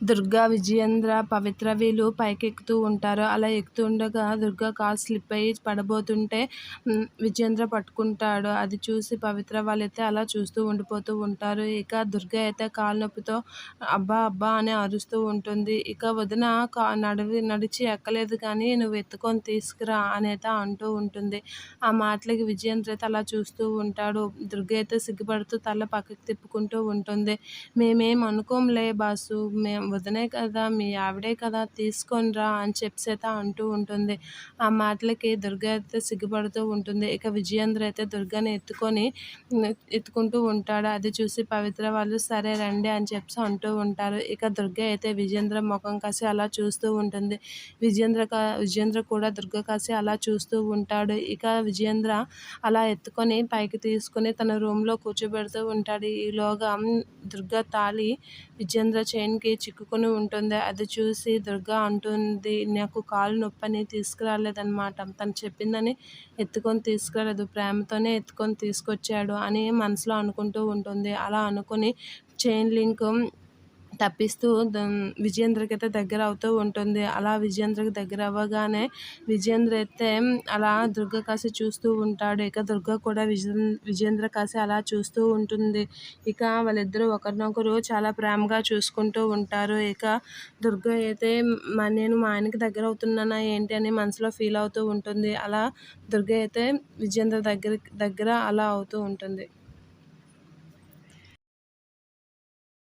దుర్గా విజయేంద్ర పవిత్ర వీళ్ళు పైకెక్కుతూ ఉంటారు. అలా ఎక్కుతూ ఉండగా దుర్గా కాలు స్లిప్ అయ్యి పడబోతుంటే విజయేంద్ర పట్టుకుంటాడు. అది చూసి పవిత్ర వాళ్ళైతే అలా చూస్తూ ఉండిపోతూ ఉంటారు. ఇక దుర్గా అయితే కాలు నొప్పితో అబ్బా అబ్బా అని అరుస్తూ ఉంటుంది. ఇక వదిన కా నడివి నడిచి ఎక్కలేదు కానీ నువ్వు ఎత్తుకొని తీసుకురా అని అయితే అంటూ ఉంటుంది. ఆ మాటలకి విజయేంద్ర అయితే అలా చూస్తూ ఉంటాడు. దుర్గ అయితే సిగ్గుపడుతూ తల పక్కకి తిప్పుకుంటూ ఉంటుంది. మేమేం అనుకోంలే బాసు. మేము వదినే కదా మీ ఆవిడే కదా తీసుకొనిరా అని చెప్పేత అయితే అంటూ ఉంటుంది. ఆ మాటలకి దుర్గ అయితే సిగ్గుపడుతూ ఉంటుంది. ఇక విజయేంద్ర అయితే దుర్గని ఎత్తుకొని ఎత్తుకుంటూ ఉంటాడు. అది చూసి పవిత్ర వాళ్ళు సరే రండి అని చెప్పి అంటూ ఉంటారు. ఇక దుర్గ అయితే విజేంద్ర ముఖం కాసి అలా చూస్తూ ఉంటుంది. విజయేంద్ర విజయేంద్ర కూడా దుర్గ కాసి అలా చూస్తూ ఉంటాడు. ఇక విజయేంద్ర అలా ఎత్తుకొని పైకి తీసుకొని తన రూమ్లో కూర్చోబెడుతూ ఉంటాడు. ఈలోగా దుర్గ తాళి విజేంద్ర చైన్కి చిక్కుకొని ఉంటుంది అది చూసి దుర్గా అంటుంది నాకు కాలు నొప్పని తీసుకురాలేదన్నమాట. తను చెప్పిందని ఎత్తుకొని తీసుకురాలేదు ప్రేమతోనే ఎత్తుకొని తీసుకొచ్చాడు అని మనసులో అనుకుంటూ ఉంటుంది. అలా అనుకుని చైన్ లింక్ తప్పిస్తూ విజయేంద్రకి దగ్గర అవుతూ ఉంటుంది. అలా విజయేంద్రకి దగ్గర అవ్వగానే విజయేంద్ర అయితే అలా దుర్గ కాసి చూస్తూ ఉంటాడు. ఇక దుర్గ కూడా విజ విజేంద్ర కాసి అలా చూస్తూ ఉంటుంది. ఇక వాళ్ళిద్దరూ ఒకరినొకరు చాలా ప్రేమగా చూసుకుంటూ ఉంటారు. ఇక దుర్గ అయితే నేను మా ఆయనకి దగ్గర అవుతున్నానా ఏంటి అని మనసులో ఫీల్ అవుతూ ఉంటుంది. అలా దుర్గ అయితే విజేంద్ర దగ్గర దగ్గర అలా అవుతూ ఉంటుంది.